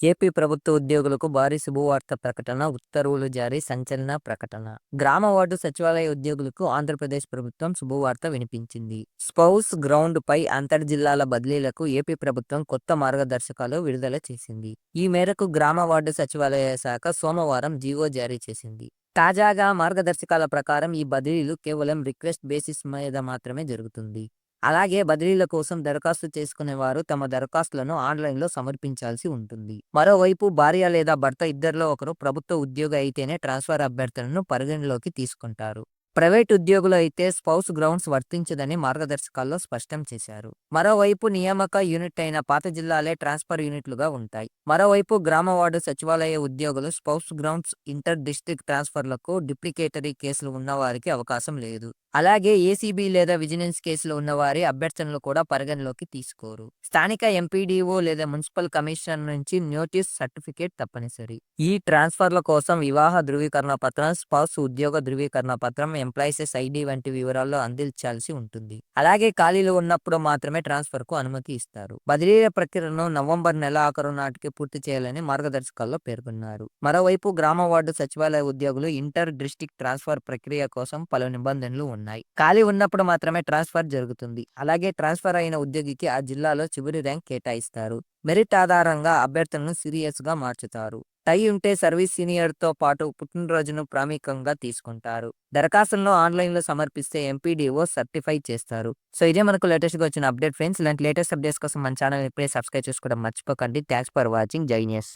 AP ప్రభుత్వ ఉద్యోగులకు భారీ శుభవార్త ప్రకటన ఉత్తర్వులు జారీ సంచలన ప్రకటన. గ్రామ వార్డు సచివాలయ ఉద్యోగులకు ఆంధ్రప్రదేశ్ ప్రభుత్వం శుభవార్త వినిపించింది. స్పౌస్ గ్రౌండ్ పై అంతర్ జిల్లాల బదిలీలకు ఏపీ ప్రభుత్వం కొత్త మార్గదర్శకాలు విడుదల చేసింది. ఈ మేరకు గ్రామ వార్డు సచివాలయ శాఖ సోమవారం జీవో జారీ చేసింది. తాజాగా మార్గదర్శకాల ప్రకారం ఈ బదిలీలు కేవలం రిక్వెస్ట్ బేసిస్ మీద మాత్రమే జరుగుతుంది. అలాగే బదిలీల కోసం దరఖాస్తు చేసుకునేవారు తమ దరఖాస్తులను ఆన్లైన్లో సమర్పించాల్సి ఉంటుంది. మరోవైపు భార్య లేదా భర్త ఇద్దరిలో ఒకరు ప్రభుత్వ ఉద్యోగి అయితేనే ట్రాన్స్ఫర్ అభ్యర్థులను పరిగణలోకి తీసుకుంటారు. ప్రైవేట్ ఉద్యోగులు అయితే స్పౌస్ గ్రౌండ్స్ వర్తించదని మార్గదర్శకాల్లో స్పష్టం చేశారు. మరోవైపు నియామక యూనిట్ అయిన పాత జిల్లాలే ట్రాన్స్ఫర్ యూనిట్లుగా ఉంటాయి. మరోవైపు గ్రామ వార్డు సచివాలయ ఉద్యోగులు స్పౌస్ గ్రౌండ్స్ ఇంటర్ డిస్ట్రిక్ట్ ట్రాన్స్ఫర్లకు డిప్లికేటరీ కేసులు ఉన్నవారికి అవకాశం లేదు. అలాగే ఏసీబీ లేదా విజిలెన్స్ కేసులు ఉన్నవారి అభ్యర్థనలు కూడా పరిగణలోకి తీసుకోరు. స్థానిక ఎంపీడీఓ లేదా మున్సిపల్ కమిషనర్ నుంచి నోటీస్ సర్టిఫికేట్ తప్పనిసరి. ఈ ట్రాన్స్ఫర్ల కోసం వివాహ ధృవీకరణ పత్రం స్పౌస్ ఉద్యోగ ధృవీకరణ పత్రం ఎంప్లాయీసెస్ ఐడి వంటి వివరాల్లో అందించాల్సి ఉంటుంది. అలాగే ఖాళీలు ఉన్నప్పుడు మాత్రమే ట్రాన్స్ఫర్కు అనుమతి ఇస్తారు. బదిలీల ప్రక్రియను నవంబర్ నెల ఆఖరు నాటికి పూర్తి చేయాలని మార్గదర్శకాల్లో పేర్కొన్నారు. మరోవైపు గ్రామ వార్డు సచివాలయ ఉద్యోగులు ఇంటర్ డిస్టిక్ ట్రాన్స్ఫర్ ప్రక్రియ కోసం పలు నిబంధనలు ఉన్నాయి. ఖాళీ ఉన్నప్పుడు మాత్రమే ట్రాన్స్ఫర్ జరుగుతుంది. అలాగే ట్రాన్స్ఫర్ అయిన ఉద్యోగికి ఆ జిల్లాలో చివరి ర్యాంక్ కేటాయిస్తారు. మెరిట్ ఆధారంగా అభ్యర్థులను సీరియస్గా మార్చుతారు. టై ఉంటే సర్వీస్ సీనియర్తో పాటు పుట్టినరోజును ప్రాముఖ్యంగా తీసుకుంటారు. దరఖాస్తులను ఆన్లైన్లో సమర్పిస్తే ఎంపీడీఓ సర్టిఫై చేస్తారు. సో ఇదే మనకు లేటెస్ట్గా వచ్చిన అప్డేట్ ఫ్రెండ్స్ ఇలాంటి లేటెస్ట్ అప్డేట్స్ కోసం మన ఛానల్ ఇప్పుడే సబ్స్క్రైబ్ చేసుకోవడం మర్చిపోకండి. Thanks for watching. జైనియస్